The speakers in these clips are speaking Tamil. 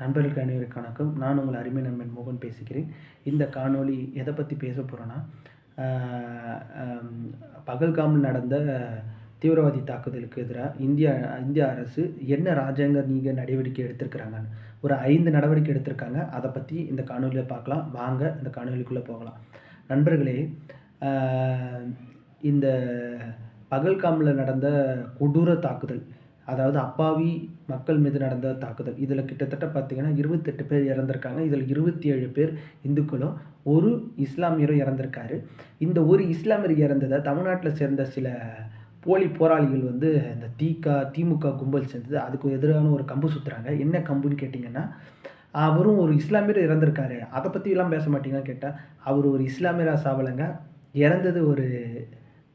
நண்பர்களுக்கு அனைவருக்கு வணக்கம். நான் உங்கள் அருமை நண்பன் மோகன் பேசுகிறேன். இந்த காணொளி எதை பற்றி பேச போகிறோன்னா பகல்காமில் நடந்த தீவிரவாதி தாக்குதலுக்கு எதிராக இந்தியா இந்திய அரசு என்ன ராஜாங்க நீங்கள் நடவடிக்கை எடுத்திருக்கிறாங்கன்னு ஒரு ஐந்து நடவடிக்கை எடுத்திருக்காங்க. அதை பற்றி இந்த காணொலியில் பார்க்கலாம். வாங்க இந்த காணொலிக்குள்ளே போகலாம். நண்பர்களே இந்த பகல்காமில் நடந்த கொடூர தாக்குதல் அதாவது அப்பாவி மக்கள் மீது நடந்த தாக்குதல். இதில் கிட்டத்தட்ட பார்த்தீங்கன்னா இருபத்தெட்டு பேர் இறந்திருக்காங்க. இதில் இருபத்தி ஏழு பேர் இந்துக்களும் ஒரு இஸ்லாமியரும் இறந்திருக்காரு. இந்த ஒரு இஸ்லாமியர் இறந்ததை தமிழ்நாட்டில் சேர்ந்த சில போலி போராளிகள் வந்து இந்த தீகா திமுக கும்பல் சேர்ந்தது. அதுக்கு எதிரான ஒரு கம்பு சுற்றுறாங்க என்ன கம்புன்னு கேட்டிங்கன்னா அவரும் ஒரு இஸ்லாமியர் இறந்திருக்காரு. அதை பற்றிலாம் பேச மாட்டீங்கன்னு கேட்டால் அவர் ஒரு இஸ்லாமியராக சாவலைங்க. இறந்தது ஒரு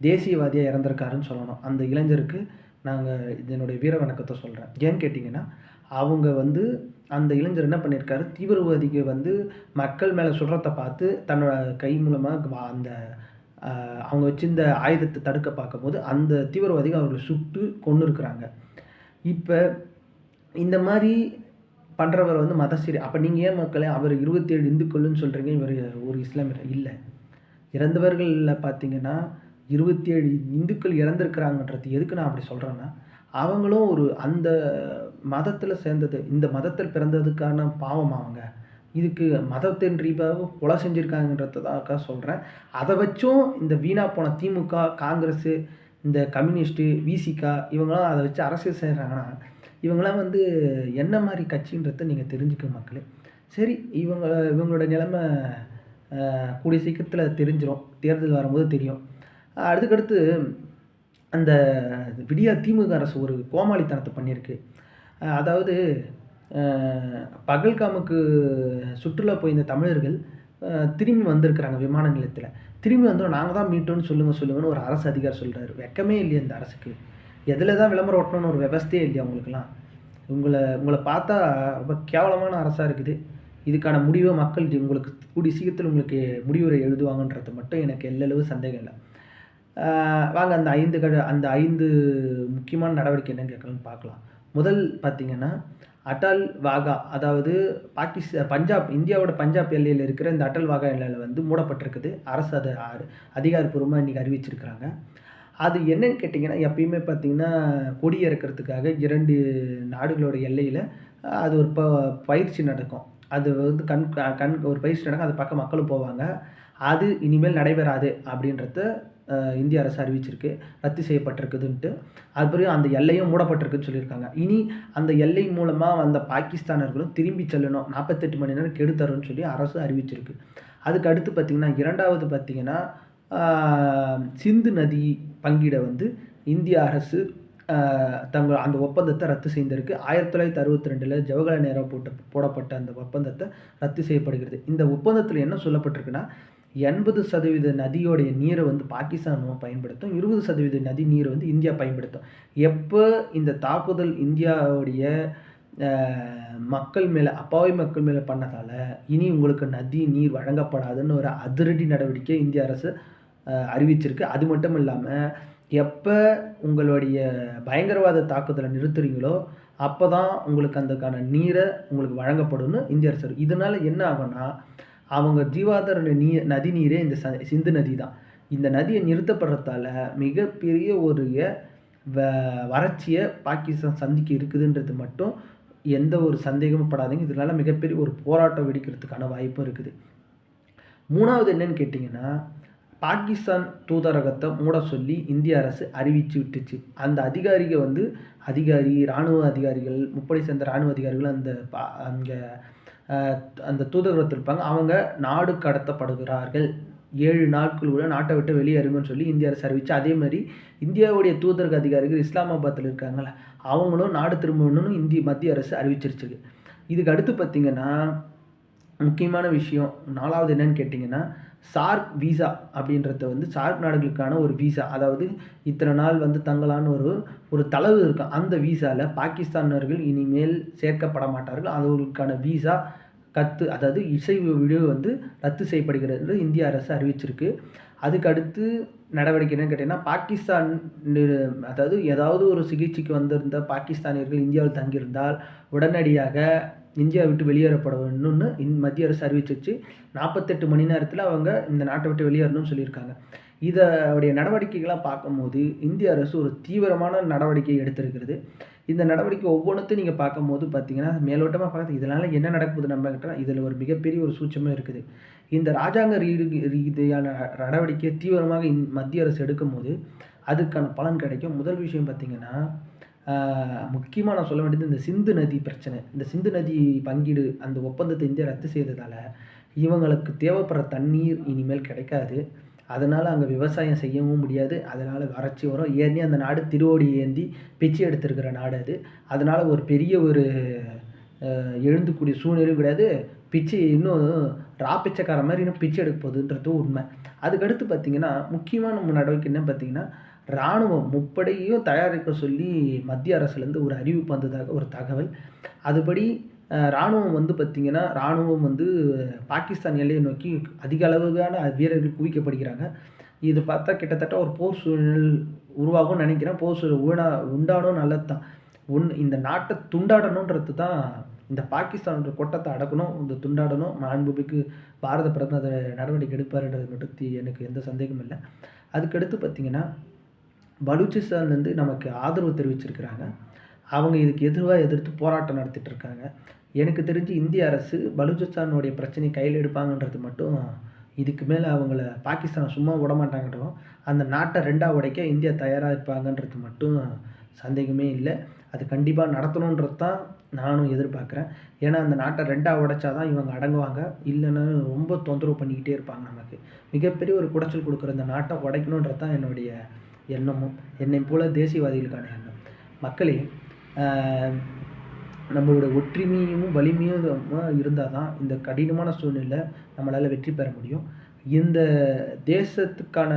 தேசியவாதியாக இறந்திருக்காருன்னு சொல்லணும். அந்த இளைஞருக்கு நாங்கள் இதனுடைய வீர வணக்கத்தை சொல்கிறேன் ஏன்னு கேட்டிங்கன்னா அவங்க வந்து அந்த இளைஞர் என்ன பண்ணியிருக்காரு தீவிரவாதிக்கு வந்து மக்கள் மேலே சுடுறதை பார்த்து தன்னோட கை மூலமாக அந்த அவங்க வச்சிருந்த ஆயுதத்தை தடுக்க பார்க்கும்போது அந்த தீவிரவாதிகள் அவர்களை சுட்டு கொண்டு இருக்கிறாங்க இப்போ இந்த மாதிரி பண்ணுறவர் வந்து மதசீரி அப்போ நீங்கள் ஏன் மக்களே அவர் இருபத்தேழு இந்துக்கள்னு சொல்கிறீங்க இவர் ஒரு இஸ்லாமியர். இல்லை. இறந்தவர்களில் பார்த்தீங்கன்னா இருபத்தி ஏழு இந்துக்கள் இறந்துருக்கிறாங்கன்றது எதுக்கு நான் அப்படி சொல்கிறேன்னா அவங்களும் ஒரு அந்த மதத்தில் சேர்ந்தது இந்த மதத்தில் பிறந்ததுக்கான பாவம் அவங்க. இதுக்கு மதத்தின் ரீதியாக கொலை செஞ்சுருக்காங்கன்றதுக்காக சொல்கிறேன் அதை வச்சும் இந்த வீணா போன திமுக காங்கிரஸு இந்த கம்யூனிஸ்ட்டு விசிகா இவங்களாம் அதை வச்சு அரசியல் செய்கிறாங்கன்னா இவங்களாம் வந்து என்ன மாதிரி கட்சின்றதை நீங்கள் தெரிஞ்சுக்க மக்களே. சரி இவங்க இவங்களோட நிலைமை கூடிய சீக்கிரத்தில் தெரிஞ்சிடும் தேர்தல் வரும்போது தெரியும். அதுக்கடுத்து அந்த விடியா திமுக அரசு ஒரு கோமாளித்தனத்தை பண்ணியிருக்கு. அதாவது பகல்காமுக்கு சுற்றுலா போயிருந்த தமிழர்கள் திரும்பி வந்திருக்கிறாங்க விமான நிலையத்தில். திரும்பி வந்தோம் நாங்கள் தான் மீட்டோம்னு சொல்லுங்கள் சொல்லுங்கன்னு ஒரு அரசு அதிகாரி சொல்கிறாரு வெக்கமே இல்லையா இந்த அரசுக்கு. எதில் தான் விளம்பரம் ஓட்டணும்னு ஒரு விவஸ்தையே இல்லையா உங்களுக்குலாம் உங்களை உங்களை பார்த்தா ரொம்ப கேவலமான அரசாக இருக்குது. இதுக்கான முடிவை மக்கள் உங்களுக்கு கூடிய சீக்கிரத்தில் உங்களுக்கு முடிவுரை எழுதுவாங்கன்றது மட்டும் எனக்கு எல்லளவு சந்தேகம் இல்லை. வாங்க அந்த ஐந்து கட அந்த ஐந்து முக்கியமான நடவடிக்கை என்னன்னு கேட்கலாம்னு பார்க்கலாம். முதல் பார்த்தீங்கன்னா அட்டல் வாகா அதாவது பாகிஸ்தான் பஞ்சாப் இந்தியாவோட பஞ்சாப் எல்லையில் இருக்கிற இந்த அட்டல் வாகா எல்லையில் வந்து மூடப்பட்டிருக்குது. அரசு அதை அதிகாரப்பூர்வமாக இன்றைக்கி அறிவிச்சிருக்கிறாங்க. அது என்னன்னு கேட்டிங்கன்னா எப்பயுமே பார்த்தீங்கன்னா கொடி இறக்கிறதுக்காக இரண்டு நாடுகளோட எல்லையில் அது ஒரு ப பயிற்சி நடக்கும். அது வந்து கண் கண் ஒரு பயிற்சி நடக்கும். அது பக்கம் மக்களும் போவாங்க. அது இனிமேல் நடைபெறாது அப்படின்றத இந்திய அரசு அறிவிச்சிருக்கு. ரத்து செய்யப்பட்டிருக்குதுன்ட்டு. அதுபடியும் அந்த எல்லையும் மூடப்பட்டிருக்குன்னு சொல்லியிருக்காங்க. இனி அந்த எல்லை மூலமாக வந்த பாகிஸ்தானர்களும் திரும்பி செல்லணும். நாற்பத்தெட்டு மணி நேரம் கெடுத்தரும்னு சொல்லி அரசு அறிவிச்சிருக்கு. அதுக்கு அடுத்து பார்த்திங்கன்னா இரண்டாவது பார்த்திங்கன்னா சிந்து நதி பங்கிட வந்து இந்திய அரசு தங்கள் அந்த ஒப்பந்தத்தை ரத்து செய்திருக்கு. ஆயிரத்தி தொள்ளாயிரத்தி அறுபத்தி ரெண்டில் ஜவஹர்லால் நேரு போட்ட போடப்பட்ட அந்த ஒப்பந்தத்தை ரத்து செய்யப்படுகிறது. இந்த ஒப்பந்தத்தில் என்ன சொல்லப்பட்டிருக்குன்னா எண்பது சதவீத நதியோடைய நீரை வந்து பாகிஸ்தான் பயன்படுத்தும். இருபது சதவீத நதி நீரை வந்து இந்தியா பயன்படுத்தும். எப்போ இந்த தாக்குதல் இந்தியாவுடைய மக்கள் மேலே அப்பாவி மக்கள் மேலே பண்ணதால் இனி உங்களுக்கு நதி நீர் வழங்கப்படாதுன்னு ஒரு அதிரடி நடவடிக்கை இந்திய அரசு அறிவிச்சிருக்கு. அது மட்டும் இல்லாமல் எப்போ உங்களுடைய பயங்கரவாத தாக்குதலை நிறுத்துறீங்களோ அப்போ தான் உங்களுக்கு அதுக்கான நீரை உங்களுக்கு வழங்கப்படும்னு இந்திய அரசு இதனால் என்ன ஆகும்னா அவங்க ஜீவாதார நீ நதி நீரே இந்த ச சிந்து நதி தான். இந்த நதியை நிறுத்தப்படுறதால மிகப்பெரிய ஒரு வ வறட்சியை பாகிஸ்தான் சந்திக்க இருக்குதுன்றது மட்டும் எந்த ஒரு சந்தேகமும் படாதீங்க. இதனால மிகப்பெரிய ஒரு போராட்டம் வெடிக்கிறதுக்கான வாய்ப்பும் இருக்குது. மூணாவது என்னன்னு கேட்டிங்கன்னா பாகிஸ்தான் தூதரகத்தை மூட சொல்லி இந்திய அரசு அறிவிச்சு விட்டுச்சு. அந்த அதிகாரிகள் வந்து அதிகாரி இராணுவ அதிகாரிகள் முப்படை சேர்ந்த இராணுவ அதிகாரிகள் அந்த பா- அங்கே அந்த தூதரகத்தில் இருப்பாங்க. அவங்க நாடு கடத்தப்படுகிறார்கள். ஏழு நாட்களுக்குள்ள நாட்டை விட்டு வெளியேறுங்கன்னு சொல்லி இந்திய அரசு அறிவிச்சு அதே மாதிரி இந்தியாவுடைய தூதரக அதிகாரிகள் இஸ்லாமாபாத்தில் இருக்காங்களே அவங்களும் நாடு திரும்பணும்னு இந்திய மத்திய அரசு அறிவிச்சிருச்சு இதுக்கு அடுத்து பார்த்திங்கன்னா முக்கியமான விஷயம் நாலாவது என்னன்னு கேட்டிங்கன்னா சார்க் வீசா அப்படின்றத வந்து சார்க் நாடுகளுக்கான ஒரு வீசா அதாவது இத்தனை நாள் வந்து தங்கலான்னு ஒரு ஒரு தளவு இருக்கும் அந்த வீசாவில் பாகிஸ்தானர்கள் இனிமேல் சேர்க்கப்பட மாட்டார்கள். அவர்களுக்கான வீசா கத்து அதாவது இசை விடு வந்து ரத்து செய்யப்படுகிறது இந்திய அரசு அறிவிச்சிருக்கு. அதுக்கு அடுத்து நடவடிக்கை என்னன்னு கேட்டிங்கன்னா பாகிஸ்தான் அதாவது ஏதாவது ஒரு சிகிச்சைக்கு வந்திருந்த பாகிஸ்தானியர்கள் இந்தியாவில் தங்கியிருந்தால் உடனடியாக இந்தியா விட்டு வெளியேறப்பட வேணும்னு இந் மத்திய அரசு அறிவிச்சிச்சு நாற்பத்தெட்டு மணி நேரத்தில் அவங்க இந்த நாட்டை விட்டு வெளியேறணும்னு சொல்லியிருக்காங்க. இதோடைய நடவடிக்கைகளாக பார்க்கும்போது இந்திய அரசு ஒரு தீவிரமான நடவடிக்கை எடுத்திருக்கிறது. இந்த நடவடிக்கை ஒவ்வொன்றுத்தையும் நீங்கள் பார்க்கும்போது பார்த்தீங்கன்னா மேலோட்டமாக பார்த்து இதனால் என்ன நடக்குது நம்ம கிட்ட இதில் ஒரு மிகப்பெரிய ஒரு சூட்சமே இருக்குது. இந்த ராஜாங்க ரீதி ரீதியான நடவடிக்கையை தீவிரமாக இந் மத்திய அரசு எடுக்கும்போது அதுக்கான பலன் கிடைக்கும். முதல் விஷயம் பார்த்தீங்கன்னா முக்கியமாக நான் சொல்ல வேண்டியது இந்த சிந்து நதி பிரச்சனை. இந்த சிந்து நதி பங்கீடு அந்த ஒப்பந்தத்தை இந்தியா ரத்து செய்ததால் இவங்களுக்கு தேவைப்படுற தண்ணீர் இனிமேல் கிடைக்காது. அதனால் அங்கே விவசாயம் செய்யவும் முடியாது. அதனால் வறட்சி வரும். ஏற்கனவே அந்த நாடு திருவோடி ஏந்தி பிச்சை எடுத்திருக்கிற நாடு அது. அதனால் ஒரு பெரிய ஒரு எழுந்துக்கூடிய எழுந்தக்கூடிய சூழ்நிலையும் கிடையாது. பிச்சை இன்னும் ரா பிச்சைக்கார மாதிரி இன்னும் பிச்சை எடுக்க போகுதுன்றது உண்மை. அதுக்கடுத்து பார்த்தீங்கன்னா முக்கியமான நடவடிக்கை என்ன பார்த்தீங்கன்னா இராணுவம் முப்படையும் தயாரிக்க சொல்லி மத்திய அரசுலேருந்து ஒரு அறிவிப்பு வந்ததாக ஒரு தகவல். அதுபடி இராணுவம் வந்து பார்த்திங்கன்னா இராணுவம் வந்து பாகிஸ்தான் எல்லையை நோக்கி அதிக அளவுக்கான வீரர்கள் குவிக்கப்படுகிறாங்க. இது பார்த்தா கிட்டத்தட்ட ஒரு போர் சூழல் உருவாகும்னு நினைக்கிறேன். போர் சூழல் உண்டா உண்டாடும் நல்லது தான் உன் இந்த நாட்டை துண்டாடணுன்றது தான் இந்த பாகிஸ்தானோட கொட்டத்தை அடக்கணும் இந்த துண்டாடணும் மாண்புமிக்கு பாரத பிரதமர் அதை நடவடிக்கை எடுப்பாருன்றது பற்றி எனக்கு எந்த சந்தேகமும் இல்லை. அதுக்கடுத்து பார்த்திங்கன்னா பலூச்சிஸ்தான்லேருந்து நமக்கு ஆதரவு தெரிவிச்சிருக்கிறாங்க. அவங்க இதுக்கு எதிராக எதிர்த்து போராட்டம் நடத்திட்டு இருக்காங்க. எனக்கு தெரிஞ்சு இந்திய அரசு பலூச்சிஸ்தானுடைய பிரச்சனையை கையில் எடுப்பாங்கன்றது மட்டும் இதுக்கு மேலே அவங்கள பாகிஸ்தானை சும்மா விட மாட்டாங்கன்றோம் அந்த நாட்டை ரெண்டாக உடைக்க இந்தியா தயாராக இருப்பாங்கன்றது மட்டும் சந்தேகமே இல்லை. அது கண்டிப்பாக நடத்தணுன்றது தான் நானும் எதிர்பார்க்குறேன். ஏன்னா அந்த நாட்டை ரெண்டாக உடைச்சா தான் இவங்க அடங்குவாங்க. இல்லைன்னா ரொம்ப தொந்தரவு பண்ணிக்கிட்டே இருப்பாங்க நமக்கு. மிகப்பெரிய ஒரு குடைச்சல் கொடுக்குற இந்த நாட்டை உடைக்கணுன்றது தான் என்னுடைய எண்ணமும். என்னை போல தேசியவாதிகளுக்கான எண்ணம். மக்களே நம்மளோட ஒற்றுமையும் வலிமையும் இருந்தால் தான் இந்த கடினமான சூழ்நிலை நம்மளால் வெற்றி பெற முடியும். இந்த தேசத்துக்கான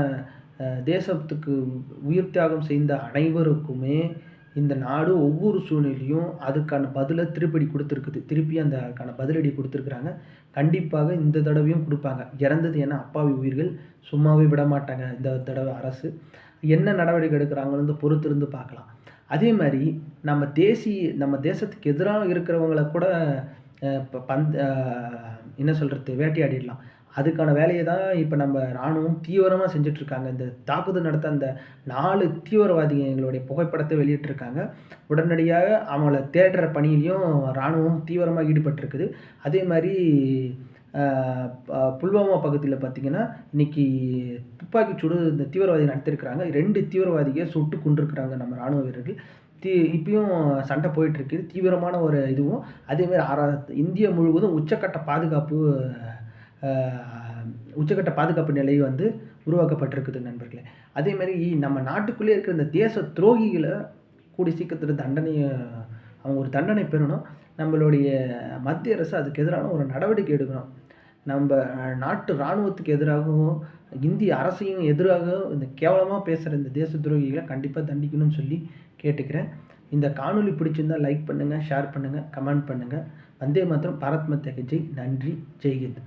தேசத்துக்கு உயிர் தியாகம் செய்த அனைவருக்குமே இந்த நாடு ஒவ்வொரு சூழ்நிலையும் அதுக்கான பதிலை திருப்படி கொடுத்துருக்குது. திருப்பி அந்த அதுக்கான பதிலடி கொடுத்துருக்குறாங்க. கண்டிப்பாக இந்த தடவையும் கொடுப்பாங்க. இறந்தது ஏன்னா அப்பாவி உயிர்கள். சும்மாவே விட மாட்டாங்க இந்த தடவை அரசு. என்ன நடவடிக்கை எடுக்கிறாங்கன்னு பொறுத்திருந்து பார்க்கலாம். அதே மாதிரி நம்ம தேசிய நம்ம தேசத்துக்கு எதிராக இருக்கிறவங்கள கூட இப்போ ப- என்ன சொல்கிறது வேட்டையாடிடலாம். அதுக்கான வேலையை தான் இப்போ நம்ம இராணுவம் தீவிரமாக செஞ்சிட்ருக்காங்க. இந்த தாக்குதல் நடத்த அந்த நாலு தீவிரவாதிகளுடைய புகைப்படத்தை வெளியிட்டிருக்காங்க. உடனடியாக அவங்கள தேடுற பணியிலையும் இராணுவம் தீவிரமாக ஈடுபட்டிருக்குது. அதே மாதிரி புல்வாமா பகுதியில் பார்த்தீங்கன்னா இன்னைக்கு துப்பாக்கி சூடு இந்த தீவிரவாதி நடத்திருக்கிறாங்க. ரெண்டு தீவிரவாதியை சுட்டு கொண்டிருக்கிறாங்க நம்ம இராணுவ வீரர்கள். தீ இப்பயும் சண்டை போயிட்டுருக்கு தீவிரமான ஒரு இதுவும். அதேமாதிரி ஆரா இந்தியா முழுவதும் உச்சக்கட்ட பாதுகாப்பு உச்சக்கட்ட பாதுகாப்பு நிலை வந்து உருவாக்கப்பட்டிருக்குது நண்பர்களே. அதே மாதிரி நம்ம நாட்டுக்குள்ளே இருக்கிற இந்த தேச துரோகிகளை கூடி சீக்கிரத்தில் தண்டனையை அவங்க ஒரு தண்டனை பெறணும். நம்மளுடைய மத்திய அரசு அதுக்கு எதிரான ஒரு நடவடிக்கை எடுக்கணும். நம்ம நாட்டு இராணுவத்துக்கு எதிராகவும் இந்திய அரசையும் எதிராக இந்த கேவலமாக பேசுகிற இந்த தேச துரோகிகளை கண்டிப்பாக தண்டிக்கணும்னு சொல்லி கேட்டுக்கிறேன். இந்த காணொளி பிடிச்சிருந்தா லைக் பண்ணுங்கள் ஷேர் பண்ணுங்கள் கமெண்ட் பண்ணுங்கள் வந்தே மாத்திரம் பாரத் மத்திய ஜெய். நன்றி ஜெய்ஹிந்த்.